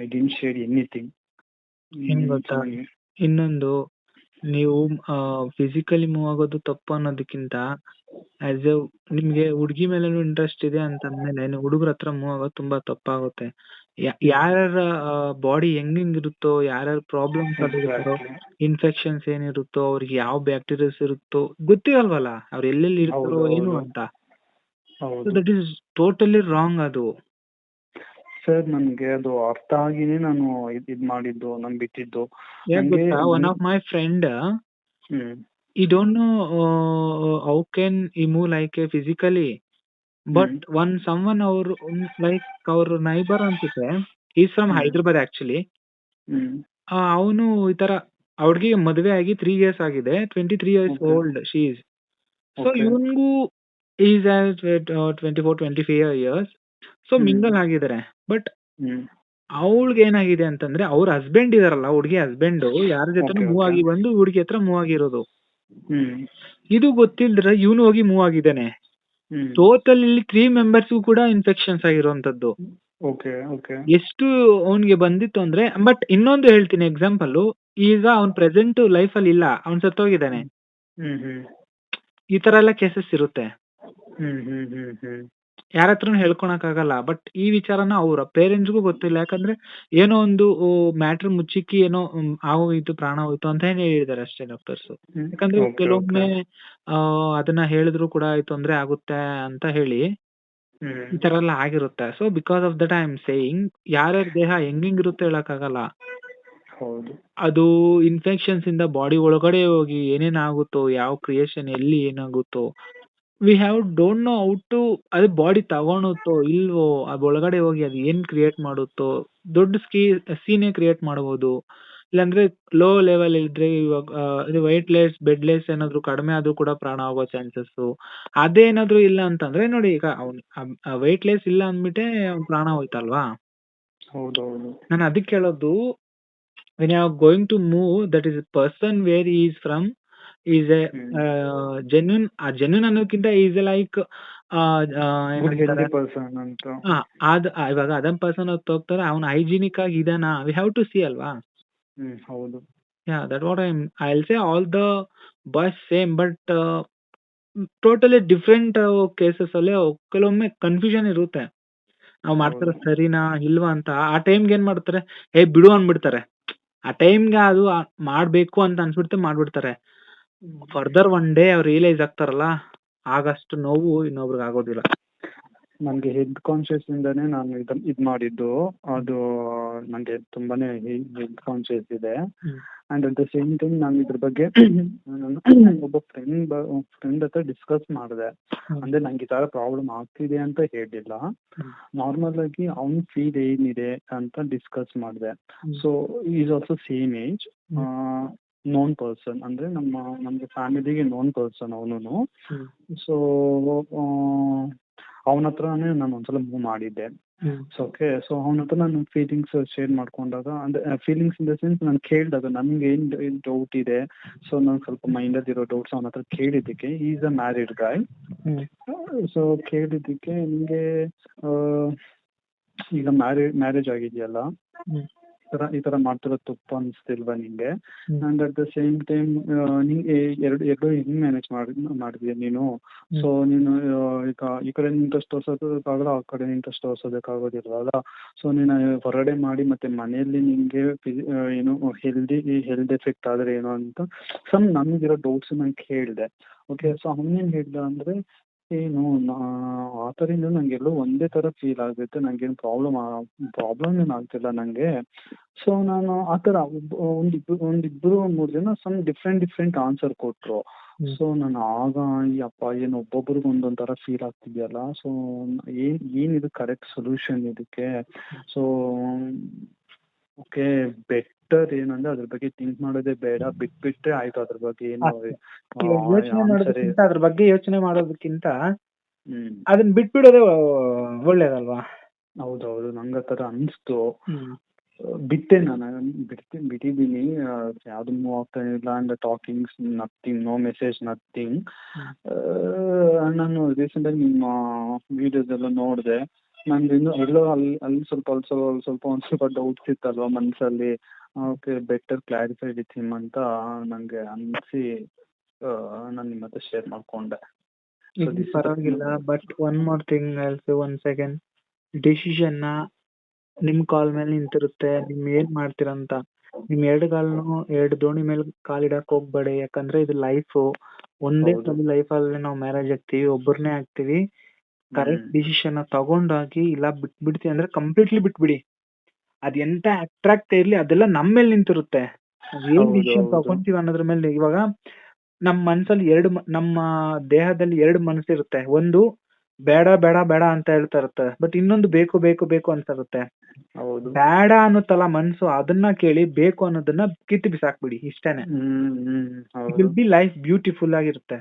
ಐ ಡಿನ್ ಶೇರ್ ಎನಿಥಿಂಗ್ ಏನ್ ಗೊತ್ತಾ? ಇನ್ನೊಂದು ನೀವು ಫಿಸಿಕಲಿ ಮೂವ್ ಆಗೋದು ತಪ್ಪು ಅನ್ನೋದಕ್ಕಿಂತ ಆಸ್ ಎ ನಿಮ್ಗೆ ಹುಡುಗಿ ಮೇಲೇನು ಇಂಟ್ರೆಸ್ಟ್ ಇದೆ ಅಂತ ಅಂದ್ಮೇಲೆ ನೀವು ಹುಡುಗರ ಹತ್ರ ಮೂವ್ ಆಗೋದು ತುಂಬಾ ತಪ್ಪಾಗುತ್ತೆ. ಯಾರ್ಯಾರ ಬಾಡಿ ಹೆಂಗ್ ಇರುತ್ತೋ ಯಾರ್ಯಾರ ಪ್ರಾಬ್ಲಮ್ಸ್ ಇರುತ್ತೋ ಇನ್ಫೆಕ್ಷನ್ಸ್ ಏನಿರುತ್ತೋ ಅವ್ರಿಗೆ ಯಾವ ಬ್ಯಾಕ್ಟೀರಿಯಾಸ್ ಇರುತ್ತೋ ಗೊತ್ತಿರಲ್ವಲ್ಲ? ಅವ್ರು ಎಲ್ಲೆಲ್ಲಿ ಇರ್ತಾರೋ ಏನು ಅಂತ. ದಟ್ ಈಸ್ ಟೋಟಲಿ ರಾಂಗ್ ಅದು. ಸರ್ ನನಗೆ ಅದು ಅರ್ಥ ಆಗಿನೇ ನಾನು ಇದ್ ಮಾಡಿದ್ದು ನಾನು ಬಿಟ್ಟಿದ್ದು. One of my friend I don't know how can I move like a physically but one someone ಅವ್ರು ಲೈಕ್ ಅವ್ರ ನೈಬರ್ ಅನ್ಸುತ್ತೆ. Is from Hyderabad actually hmm. ಅವನು ಈ ತರ ಅವ್ರಿಗೆ ಮದುವೆ ಆಗಿ ತ್ರೀ ಇಯರ್ಸ್ ಆಗಿದೆ. Twenty three years Okay. Old she's so Okay. ಇವನ್ಗೂ is twenty four twenty five years so. Mingle ಆಗಿದ್ದಾರೆ. But hmm. ಅವಳಿಗೆ ಏನಾಗಿದೆ ಅಂತಂದ್ರೆ ಅವ್ರ ಹಸ್ಬೆಂಡ್ ಇದಾರಲ್ಲ ಹುಡುಗಿ ಹಸ್ಬೆಂಡ್ ಯಾರ ಜೊತೆ Okay, ಮೂವ್ okay. ಆಗಿ ಬಂದು ಹುಡುಗಿ ಹತ್ರ ಮೂವ್ ಆಗಿರೋದು. ಹ್ಮ್. ಇದು ಗೊತ್ತಿಲ್ದ್ರೆ ಇವನು ಹೋಗಿ ಮೂವ್ ಆಗಿದ್ದಾನೆ. ಟೋಟಲ್ ಇಲ್ಲಿ ತ್ರೀ ಮೆಂಬರ್ಸ್ ಕೂಡ ಇನ್ಫೆಕ್ಷನ್ಸ್ ಆಗಿರುವಂತದ್ದು ಓಕೆ ಓಕೆ ಎಷ್ಟು ಅವನಿಗೆ ಬಂದಿತ್ತು ಅಂದ್ರೆ ಬಟ್ ಇನ್ನೊಂದು ಹೇಳ್ತೀನಿ ಎಕ್ಸಾಂಪಲ್ ಈಗ ಅವ್ನ್ ಪ್ರೆಸೆಂಟ್ ಲೈಫ್ ಅಲ್ಲಿ ಇಲ್ಲ ಅವ್ನ್ ಸತ್ತೋಗಿದ್ದಾನೆ. ಹ್ಮ್ ಹ್ಮ್. ಈ ತರ ಎಲ್ಲ ಕೇಸಸ್ ಇರುತ್ತೆ. ಹ್ಮ್ ಹ್ಮ್ ಹ್ಮ್ ಹ್ಮ್. ಯಾರ ಹತ್ರ ಹೇಳ್ಕೊಳಕ್ ಆಗಲ್ಲ. ಬಟ್ ಈ ವಿಚಾರನ ಪೇರೆಂಟ್ಸ್ ಪೇರೆಂಟ್ಸ್ಗೂ ಗೊತ್ತಿಲ್ಲ. ಯಾಕಂದ್ರೆ ಏನೋ ಒಂದು ಮ್ಯಾಟರ್ ಮುಚ್ಚಿಕ್ಕಿ ಏನೋ ಆಗೋಯ್ತು ಪ್ರಾಣ ಹೋಯ್ತು ಅಂತ ಏನ್ ಹೇಳಿದಾರೆ ಅಷ್ಟೇ ಡಾಕ್ಟರ್ಸ್ ಯಾಕಂದ್ರೆ ಕೆಲವೊಮ್ಮೆ ಆ, ಅದನ್ನ ಹೇಳಿದ್ರು ಕೂಡ ತೊಂದ್ರೆ ಆಗುತ್ತೆ ಅಂತ ಹೇಳಿ ಈ ತರ ಎಲ್ಲ ಆಗಿರುತ್ತೆ. So because of that I am saying ಯಾರ್ಯಾರ ದೇಹ ಹೆಂಗಿರುತ್ತೆ ಹೇಳಕ್ ಆಗಲ್ಲ. ಹೌದು. ಅದು ಇನ್ಫೆಕ್ಷನ್ಸ್ ಇಂದ ಬಾಡಿ ಒಳಗಡೆ ಹೋಗಿ ಏನೇನ್ ಆಗುತ್ತೋ ಯಾವ ಕ್ರಿಯೇಷನ್ ಎಲ್ಲಿ ಏನಾಗುತ್ತೋ we have don't know out to ಅದು ಬಾಡಿ ತಗೊಳುತ್ತೋ ಇಲ್ವೋ ಅದ್ ಒಳಗಡೆ ಹೋಗಿ ಅದು ಏನ್ ಕ್ರಿಯೇಟ್ ಮಾಡುತ್ತೋ ದೊಡ್ಡ ಸ್ಕೀ ನೇ ಕ್ರಿಯೇಟ್ ಮಾಡಬಹುದು ಇಲ್ಲಾಂದ್ರೆ ಲೋ ಲೆವೆಲ್ ಇದ್ರೆ ಇವಾಗ ಲೆಸ್ ಬೆಡ್ ಲೆಸ್ ಏನಾದ್ರು ಕಡಿಮೆ ಆದ್ರೂ ಕೂಡ ಪ್ರಾಣ ಆಗೋ ಚಾನ್ಸಸ್ ಅದೇನಾದ್ರೂ ಇಲ್ಲ ಅಂತಂದ್ರೆ ನೋಡಿ ಈಗ ಲೆಸ್ ಇಲ್ಲ ಅಂದ್ಬಿಟ್ಟೆ ಅವ್ನ್ ಪ್ರಾಣ ಹೋಯ್ತಲ್ವಾ? ನಾನು ಅದಕ್ಕೆ ಹೇಳೋದು when you are going to move that is a person where he is from is a genuine ಆ ಜೆನ್ಯೂನ್ ಅನ್ನೋದಕ್ಕಿಂತ ಈಸ್ ಎ ಲೈಕ್ ಅದ್ ಇವಾಗ ಅದನ್ ಪರ್ಸನ್ ಹೋಗ್ತಾರೆ ಅವ್ನು ಹೈಜಿನಿಕ್ ಆಗಿ ಇದಾನ. ವಿ ಹ್ಯಾವ್ ಟು ಸಿ ಅಲ್ವಾ? ಹೌದು. Yeah that what I I will say all the boys same but totally different cases ಅಲ್ಲಿ ಕೆಲವೊಮ್ಮೆ ಕನ್ಫ್ಯೂಷನ್ ಇರುತ್ತೆ. ನಾವು ಮಾಡ್ತಾರೆ ಸರಿನಾ ಇಲ್ವಾ ಅಂತ. ಆ ಟೈಮ್ಗೆ ಏನ್ ಮಾಡ್ತಾರೆ? ಏ ಬಿಡು ಅನ್ಬಿಡ್ತಾರೆ. ಆ ಟೈಮ್ಗೆ ಅದು ಮಾಡ್ಬೇಕು ಅಂತ ಅನ್ಸ್ಬಿಡ್ತೆ ಮಾಡ್ಬಿಡ್ತಾರೆ. ಫರ್ದರ್ ಒನ್ ಡೇ ಅವ್ರು ರಿಯಲೈಸ್ ಆಗ್ತಾರಲ್ಲ ಆಗಷ್ಟು ನೋವು ಇನ್ನೊಬ್ರಿಗೆ ಆಗೋದಿಲ್ಲ ನನಗೆ ಹೆಡ್ ಕಾನ್ಶಿಯಸ್ ಇಂದಾನೆ ನಾನು ಇದು ಇದ್ ಮಾಡಿದ್ದು ಅದು ನನಗೆ ತುಂಬಾನೇ ಹೆಡ್ ಕಾನ್ಶಿಯಸ್ ಇದೆ. And at the same time ನಾನು ಇದ್ರ ಬಗ್ಗೆ *clears throat* ಒಬ್ಬ ಫ್ರೆಂಡ್ ಫ್ರೆಂಡ್ ಹತ್ರ ಡಿಸ್ಕಸ್ ಮಾಡಿದೆ. ಅಂದ್ರೆ ನಂಗೆ ಈ ತರ ಪ್ರಾಬ್ಲಮ್ ಆಗ್ತಿದೆ ಅಂತ ಹೇಳಿಲ್ಲ. ನಾರ್ಮಲ್ ಆಗಿ ಅವ್ನ್ ಫೀಲ್ ಏನಿದೆ ಅಂತ ಡಿಸ್ಕಸ್ ಮಾಡಿದೆ. So is also same age known person ಅಂದ್ರೆ ನಮ್ಮ ನಮ್ಗೆ ಫ್ಯಾಮಿಲಿಗೆ ನೋನ್ ಪರ್ಸನ್ ಅವನು ಸೊ ಅವನ ಹತ್ರನೇ ನಾನು ಒಂದ್ಸಲ ಮೂವ್ ಮಾಡಿದ್ದೆ. ಸೊ ಓಕೆ ಸೊ ಅವನ ಹತ್ರ ನಾನು ಫೀಲಿಂಗ್ಸ್ ಶೇರ್ ಮಾಡ್ಕೊಂಡಾಗ ಅಂದ್ರೆ ಫೀಲಿಂಗ್ಸ್ ಇನ್ ದ ಸೆನ್ಸ್ ನಾನು ಕೇಳಿದಾಗ ನನ್ಗೆ ಏನ್ ಡೌಟ್ ಇದೆ. ಸೊ ನಾನು ಸ್ವಲ್ಪ ಮೈಂಡಲ್ಲಿ ಇರೋ ಡೌಟ್ಸ್ ಅವನ ಹತ್ರ ಕೇಳಿದ್ದಕ್ಕೆ is a married guy. So ಕೇಳಿದ್ದಕ್ಕೆ ನಿಮಗೆ ಈಗ ಮ್ಯಾರೇಜ್ ಮ್ಯಾರೇಜ್ ಆಗಿದೆಯಲ್ಲ. ತರ ಈ ತರ ಮಾಡ್ತಿರೋ ತಪ್ಪು ಅನ್ಸ್ತಿಲ್ವಾ ನಿಂಗೆ. And at the same time ನಿಂಗೆ ಎರಡು ಎರಡು ಹೆಂಗ್ ಮ್ಯಾನೇಜ್ ಮಾಡಿ ಮಾಡಿದ್ಯಾ ನೀನು? ಸೊ ನೀನು ಈಗ ಈ ಕಡೆ ಇಂಟ್ರೆಸ್ಟ್ ತೋರ್ಸೋದಕ್ಕಾಗಲ್ಲ ಆ ಕಡೆ ಇಂಟ್ರೆಸ್ಟ್ ತೋರ್ಸೋದಕ್ಕಾಗೋದಿಲ್ವಲ್ಲ? ಸೊ ನೀನು ಹೊರಗಡೆ ಮಾಡಿ ಮತ್ತೆ ಮನೆಯಲ್ಲಿ ನಿಂಗೆ ಏನು ಹೆಲ್ದಿ ಹೆಲ್ತ್ ಎಫೆಕ್ಟ್ ಆದ್ರೆ ಏನು ಅಂತ ಸಮ್ ನಮಗಿರೋ ಡೌಟ್ಸ್ ನಾನು ಕೇಳಿದೆ. ಓಕೆ ಸೊ ಅವನೇನು ಹೇಳ್ದ ಅಂದ್ರೆ ಏನು ನಾ- ಆ ನಂಗೆಲ್ಲೋ ಒಂದೇ ಥರ ಫೀಲ್ ಆಗುತ್ತೆ. ನಂಗೇನು ಪ್ರಾಬ್ಲಮ್ ಪ್ರಾಬ್ಲಮ್ ಏನು ಆಗ್ತಿಲ್ಲ ನಂಗೆ. ಸೊ ನಾನು ಆ ಥರ ಒಂದಿಬ್ರು ಒಂದಿಬ್ರು ಮೂರು ಜನ ಸಮ್ ಡಿಫ್ರೆಂಟ್ ಡಿಫ್ರೆಂಟ್ ಆನ್ಸರ್ ಕೊಟ್ರು. ಸೊ ನಾನು ಆಗ ಅಪ್ಪ ಏನು ಒಬ್ಬೊಬ್ರಿಗೆ ಒಂದೊಂದರ ಥರ ಫೀಲ್ ಆಗ್ತಿದೆಯಲ್ಲ? ಸೊ ಏನ್ ಏನಿದು ಕರೆಕ್ಟ್ ಸೊಲ್ಯೂಷನ್ ಇದಕ್ಕೆ? ಸೊ ಓಕೆ ಬೆಟರ್ ಏನಂದ್ರೆ ಅದ್ರ ಬಗ್ಗೆ ಥಿಂಕ್ ಮಾಡೋದೇ ಬೇಡ. ಬಿಟ್ಬಿಟ್ರೆ ಆಯ್ತು ಅದ್ರ ಬಗ್ಗೆ ಯೋಚನೆ ಮಾಡೋದಕ್ಕಿಂತ ಅದ್ರ ಬಗ್ಗೆ ಯೋಚನೆ ಮಾಡೋದಕ್ಕಿಂತ ಅದನ್ನ ಬಿಟ್ಬಿಡೋದೇ ಒಳ್ಳೇದಲ್ವಾ? ಹೌದೌದು ನಂಗ ತರ ಅನ್ಸ್ತು. ಬಿಟ್ಟೆ ನಾನು ಬಿಡ್ತೀನಿ ಬಿಟ್ಟಿದ್ದೀನಿ. ಯಾವ್ದು ಮೂವ್ ಆಗ್ತಾ ಇಲ್ಲ ಅಂದ್ರೆ talkings nothing no message nothing ನಾನು ರೀಸೆಂಟ್ ಆಗಿ ನಿಮ್ಮ ವಿಡಿಯೋಸ್ ಎಲ್ಲ ನೋಡಿದೆ. ನಂದು ಇನ್ನು ಎಲ್ಲೋ ಅಲ್ಲಿ ಅಲ್ಲಿ ಸ್ವಲ್ಪ ಸ್ವಲ್ಪ ಒಂದು ಸ್ವಲ್ಪ ಡೌಟ್ಸ್ ಇತ್ತಲ್ವಾ ಮನಸ್ಸಲ್ಲಿ okay better clarify with him ಅಂತ ನನಗೆ ಅನಿಸಿ ನಾನು ನಿಮ್ಮ ಹತ್ರ ಶೇರ್ ಮಾಡ್ಕೊಂಡೆ. ಇದು ಪರವಾಗಿಲ್ಲ but one more thing also one second ಡಿಸಿಷನ್ನ ನಿಮ್ ಕಾಲ್ ಮೇಲೆ ನಿಂತಿರುತ್ತೆ ನಿಮ್ ಏನ್ ಮಾಡ್ತೀರಂತ ನಿಮ್ ಎರಡು ಕಾಲ್ನು ಎರಡು ದೋಣಿ ಮೇಲೆ ಕಾಲಿಡಕ್ ಹೋಗ್ಬೇಡಿ ಯಾಕಂದ್ರೆ ಇದು ಲೈಫ್ ಒಂದೇ. ಸಲ ಲೈಫ್ ಅಲ್ಲಿ ನಾವು ಮ್ಯಾರೇಜ್ ಆಗ್ತೀವಿ ಒಬ್ಬರನ್ನೇ ಆಗ್ತೀವಿ. ಕರೆಕ್ಟ್. ಡಿಸಿಷನ್ ತಗೊಂಡಾಗಿ ಇಲ್ಲ ಬಿಟ್ಬಿಡ್ತೀನಿ ಅಂದ್ರೆ ಕಂಪ್ಲೀಟ್ಲಿ ಬಿಟ್ಬಿಡಿ. ಅದ್ ಎಂತ ಅಟ್ರಾಕ್ಟ್ ಇರ್ಲಿ ಅದೆಲ್ಲ ನಮ್ ಮೇಲೆ ನಿಂತಿರುತ್ತೆ. ಏನ್ ಡಿಸಿಷನ್. ತಗೊಂತೀವಿ ಅನ್ನೋದ್ರ ಮೇಲೆ ಇವಾಗ ನಮ್ ಮನ್ಸಲ್ಲಿ ಎರಡು ನಮ್ಮ ದೇಹದಲ್ಲಿ ಎರಡು ಮನಸ್ಸಿರುತ್ತೆ. ಒಂದು ಬೇಡ ಬೇಡ ಬೇಡ ಅಂತ ಹೇಳ್ತಾ ಇರುತ್ತೆ. ಬಟ್ ಇನ್ನೊಂದು ಬೇಕು ಬೇಕು ಬೇಕು ಅಂತ ಇರುತ್ತೆ ಬೇಡ ಅನ್ನುತ್ತಲ್ಲ ಮನ್ಸು ಅದನ್ನ ಕೇಳಿ ಬೇಕು ಅನ್ನೋದನ್ನ ಕಿತ್ತು ಬಿಸಾಕ್ಬಿಡಿ ಇಷ್ಟೇನೆ ವಿಲ್ ಬಿ ಲೈಫ್ ಬ್ಯೂಟಿಫುಲ್ ಆಗಿರುತ್ತೆ.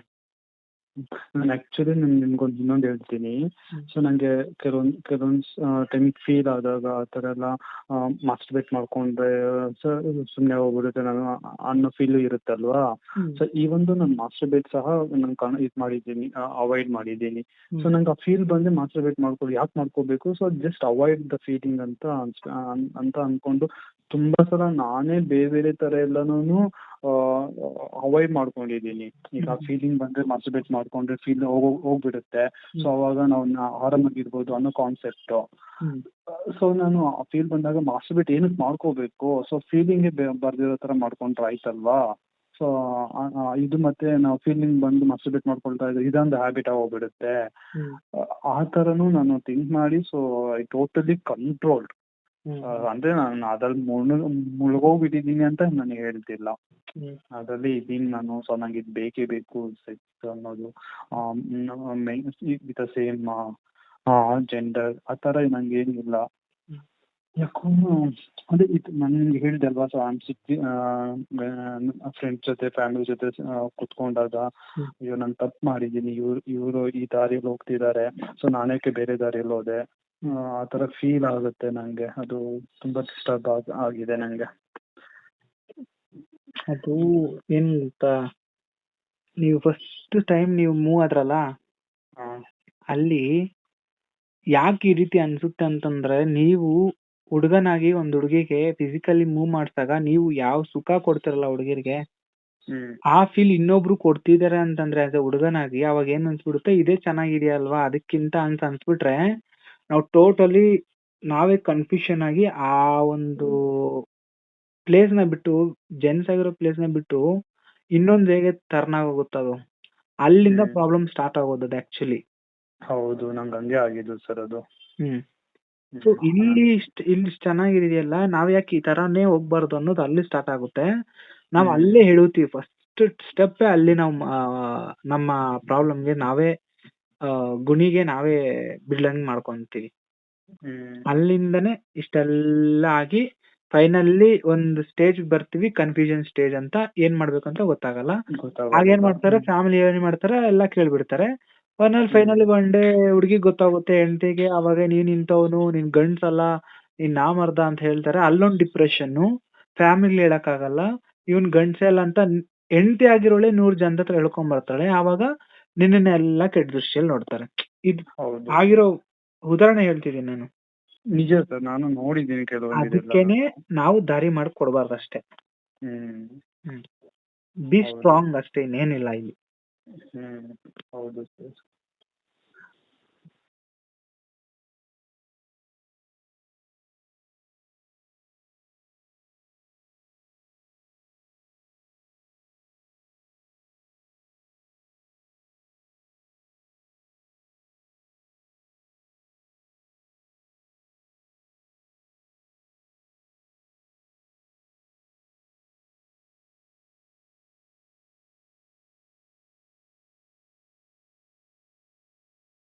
ನಾನು ಆಕ್ಚುಲಿ ನಾನು ನಿಮ್ಗೊಂದು ಇನ್ನೊಂದು ಹೇಳ್ತೀನಿ. ಸೊ ನಂಗೆ ಕೆಲವೊಂದ್ ಕೆಲವೊಂದ್ ಟೈಮ್ ಫೀಲ್ ಆದಾಗ ಆ ಥರ ಎಲ್ಲ ಮಾಸ್ಟರ್ಬೇಟ್ ಮಾಡ್ಕೊಂಡ್ರೆ ಸುಮ್ಮನೆ ಹೋಗ್ಬಿಡುತ್ತೆ ನಾನು ಅನ್ನೋ ಫೀಲ್ ಇರುತ್ತಲ್ವಾ ಸೊ ಈ ಒಂದು ನಾನು ಮಾಸ್ಟರ್ಬೇಟ್ ಸಹ ನಾನು ಕಾಣ ಇದು ಮಾಡಿದ್ದೀನಿ ಅವಾಯ್ಡ್ ಮಾಡಿದ್ದೀನಿ ಸೊ ನಂಗ್ ನಂಗೆ ಆ ಫೀಲ್ ಬಂದ್ರೆ ಮಾಸ್ಟರ್ಬೇಟ್ ಮಾಡ್ಕೊಳ್ಳಿ ಯಾಕೆ ಮಾಡ್ಕೋಬೇಕು so just avoid the feeling ಅಂತ ಅಂತ ಅನ್ಕೊಂಡು ತುಂಬಾ ಸಲ ನಾನೇ ಬೇರೆ ಬೇರೆ ತರ ಎಲ್ಲಾನು ಅವಾಯ್ಡ್ ಮಾಡ್ಕೊಂಡಿದ್ದೀನಿ. ಈಗ ಫೀಲಿಂಗ್ ಬಂದ್ರೆ ಮಾಸ್ಟರ್ಬೇಟ್ ಮಾಡ್ಕೊಂಡ್ರೆ ಫೀಲ್ ಹೋಗ್ ಹೋಗ್ಬಿಡುತ್ತೆ. ಸೊ ಅವಾಗ ನಾವು ಆರಾಮಾಗಿರ್ಬೋದು ಅನ್ನೋ ಕಾನ್ಸೆಪ್ಟ್ ಸೊ ನಾನು ಆ ಫೀಲ್ ಬಂದಾಗ ಮಾಸ್ಟರ್ಬೇಟ್ ಏನಕ್ ಮಾಡ್ಕೋಬೇಕು? ಸೊ ಫೀಲಿಂಗ್ ಬರ್ದಿರೋ ತರ ಮಾಡ್ಕೊಂಡ್ರೆ ಆಯ್ತಲ್ವಾ? ಸೊ ಇದು ಮತ್ತೆ ನಾವು ಫೀಲಿಂಗ್ ಬಂದು ಮಾಸ್ಟರ್ಬೇಟ್ ಮಾಡ್ಕೊಳ್ತಾ ಇದ್ರೆ ಇದೊಂದು ಹ್ಯಾಬಿಟ್ ಆಗೋಗ್ಬಿಡುತ್ತೆ ಆ ತರನು ನಾನು ಥಿಂಕ್ ಮಾಡಿ ಸೊ ಐ ಟೋಟಲಿ ಕಂಟ್ರೋಲ್ಡ್. ಅಂದ್ರೆ ನಾನು ಅದ್ರಲ್ಲಿ ಮುಳುಗ್ ಮುಳುಗೋಗ್ಬಿಟ್ಟಿದ್ದೀನಿ ಅಂತ ನಾನು ಹೇಳ್ತಿಲ್ಲ. ಅದರಲ್ಲಿ ಇದೀನಿ ನಾನು ಸೊ ನಂಗೆ ಇದು ಬೇಕೇ ಬೇಕು ಸೆಕ್ಸ್ ಅನ್ನೋದು. ವಿತ್ ಸೇಮ್ ಜೆಂಡರ್ ಆ ಥರ ನಂಗೆ ಏನಿಲ್ಲ ಹ್ಮ್. ಯಾಕೋ ಅದೇ ಇದು ನಾನು ನಿಮ್ಗೆ ಹೇಳಿದೆ ಅಲ್ವಾ ಸೊ ಐಮ್ ಫ್ರೆಂಡ್ಸ್ ಜೊತೆ ಫ್ಯಾಮಿಲಿ ಜೊತೆ ಕುತ್ಕೊಂಡಾಗ ಅಯ್ಯೋ ನಾನು ತಪ್ಪು ಮಾಡಿದ್ದೀನಿ ಇವ್ರು ಇವರು ಈ ದಾರಿಯಲ್ಲಿ ಹೋಗ್ತಿದ್ದಾರೆ. ಸೊ ನಾನೇಕೆ ಬೇರೆ ದಾರಿಯಲ್ಲಿ ಹೋದೆ? ಆ, ಥರ ಫೀಲ್ ಆಗುತ್ತೆ ನನಗೆ ಅದು ತುಂಬಾ ಡಿಸ್ಟರ್ಬ್ ಆಗಿದೆ ನನಗೆ ಅದು ಏನ್ ಗೊತ್ತಾ ನೀವು ಫಸ್ಟ್ ಟೈಮ್ ನೀವು ಮೂವ್ ಆದ್ರಲ್ಲ ಅಲ್ಲಿ ಯಾಕೆ ಈ ರೀತಿ ಅನ್ಸುತ್ತೆ ಅಂತಂದ್ರೆ ನೀವು ಹುಡುಗನಾಗಿ ಒಂದ್ ಹುಡುಗಿಗೆ ಫಿಸಿಕಲಿ ಮೂವ್ ಮಾಡಿಸಿದಾಗ ನೀವು ಯಾವ ಸುಖ ಕೊಡ್ತಿರಲ್ಲ ಹುಡುಗಿರಿಗೆ ಆ ಫೀಲ್ ಇನ್ನೊಬ್ರು ಕೊಡ್ತಿದಾರೆ ಅಂತಂದ್ರೆ ಅದೇ ಹುಡುಗನಾಗಿ ಅವಾಗ ಏನ್ ಅನ್ಸ್ಬಿಡುತ್ತೆ ಇದೇ ಚೆನ್ನಾಗಿದೆಯಲ್ವಾ ಅದಕ್ಕಿಂತ ಅಂತ ಅನ್ಸ್ಬಿಟ್ರೆ ನಾವು ಟೋಟಲಿ ನಾವೇ ಕನ್ಫ್ಯೂಷನ್ ಆಗಿ ಆ ಒಂದು ಪ್ಲೇಸ್ನ ಬಿಟ್ಟು ಜೆನ್ಸ್ ಆಗಿರೋ ಪ್ಲೇಸ್ನ ಬಿಟ್ಟು ಇನ್ನೊಂದ್ ಹೇಗೆ ಟರ್ನ್ ಆಗೋಗುತ್ತೆ ಅದು? ಅಲ್ಲಿಂದ ಹ್ಮ್. ಪ್ರಾಬ್ಲಮ್ ಸ್ಟಾರ್ಟ್ ಆಗೋದು ಅದು ಆಕ್ಚುಲಿ ಹೌದು ನಂಗೆ ಹಂಗೆ ಆಗಿದ್ದು ಸರ್ ಅದು. ಹ್ಮ್. ಸೊ ಇಲ್ಲಿ ಇಷ್ಟ ಇಲ್ಲಿ ಇಷ್ಟ್ ಚೆನ್ನಾಗಿದೆಯಲ್ಲ ನಾವ್ ಯಾಕೆ ಈ ತರಾನೇ ಹೋಗ್ಬಾರ್ದು ಅನ್ನೋದು ಅಲ್ಲಿ ಸ್ಟಾರ್ಟ್ ಆಗುತ್ತೆ. ನಾವ್ ಹ್ಮ್. ಅಲ್ಲೇ ಹೇಳುತ್ತೀವಿ ಫಸ್ಟ್ ಸ್ಟೆಪ್ ಅಲ್ಲಿ ನಾವು ನಮ್ಮ ಪ್ರಾಬ್ಲಮ್ಗೆ ನಾವೇ ಗುಣಿಗೆ ನಾವೇ ಬಿಲ್ಡಂಗ್ ಮಾಡ್ಕೊಂತೀವಿ. ಅಲ್ಲಿಂದನೆ ಇಷ್ಟೆಲ್ಲ ಆಗಿ ಫೈನಲಿ ಒಂದು ಸ್ಟೇಜ್ ಬರ್ತೀವಿ ಕನ್ಫ್ಯೂಷನ್ ಸ್ಟೇಜ್ ಅಂತ ಏನ್ ಮಾಡ್ಬೇಕಂತ ಗೊತ್ತಾಗಲ್ಲ. ಆಗ ಏನ್ ಮಾಡ್ತಾರೆ ಫ್ಯಾಮಿಲಿ ಏನ್ ಮಾಡ್ತಾರೆ ಎಲ್ಲ ಕೇಳ್ಬಿಡ್ತಾರೆ. ಫೈನಲ್ ಫೈನಲಿ ಒನ್ ಡೇ ಹುಡ್ಗಿಗ್ ಗೊತ್ತಾಗುತ್ತೆ ಹೆಂಡತಿಗೆ ಅವಾಗ ನೀನ್ ಇಂಥವ್ನು ನಿನ್ ಗಂಡ್ಸಲ್ಲ ನೀನ್ ನಾಮರ್ದ ಅಂತ ಹೇಳ್ತಾರೆ. ಅಲ್ಲೊಂದ್ ಡಿಪ್ರೆಷನ್ ಫ್ಯಾಮಿಲಿ ಹೇಳಕ್ಕಾಗಲ್ಲ. ಇವ್ನ್ ಗಂಡ್ಸೆ ಅಲ್ಲ ಅಂತ ಹೆಂಡತಿ ಆಗಿರೋಳೆ ನೂರ್ ಜನದ ಹತ್ರ ಹೇಳ್ಕೊಂಡ್ ಬರ್ತಾಳೆ. ಆವಾಗ ನಿನ್ನೆಲ್ಲ ಕೆಟ್ಟ ದೃಷ್ಟಿಯಲ್ಲಿ ನೋಡ್ತಾರೆ. ಇದು ಹೌದು. ಆಗಿರೋ ಉದಾಹರಣೆ ಹೇಳ್ತಿದ್ದೀನಿ ನಾನು. ನಿಜ ಸರ್ ನಾನು ನೋಡಿದ್ದೀನಿ ಕೆಲವೊಂದು. ಅದಕ್ಕೇನೆ ನಾವು ದಾರಿ ಮಾಡಿ ಕೊಡಬಾರ್ದು ಅಷ್ಟೇ. ಹ್ಮ್. ಬಿ ಹೌದು. ಸ್ಟ್ರಾಂಗ್ ಅಷ್ಟೇ ಇನ್ನೇನಿಲ್ಲ ಇಲ್ಲಿ. ಹ್ಮ್. ಹೌದು ಸರ್.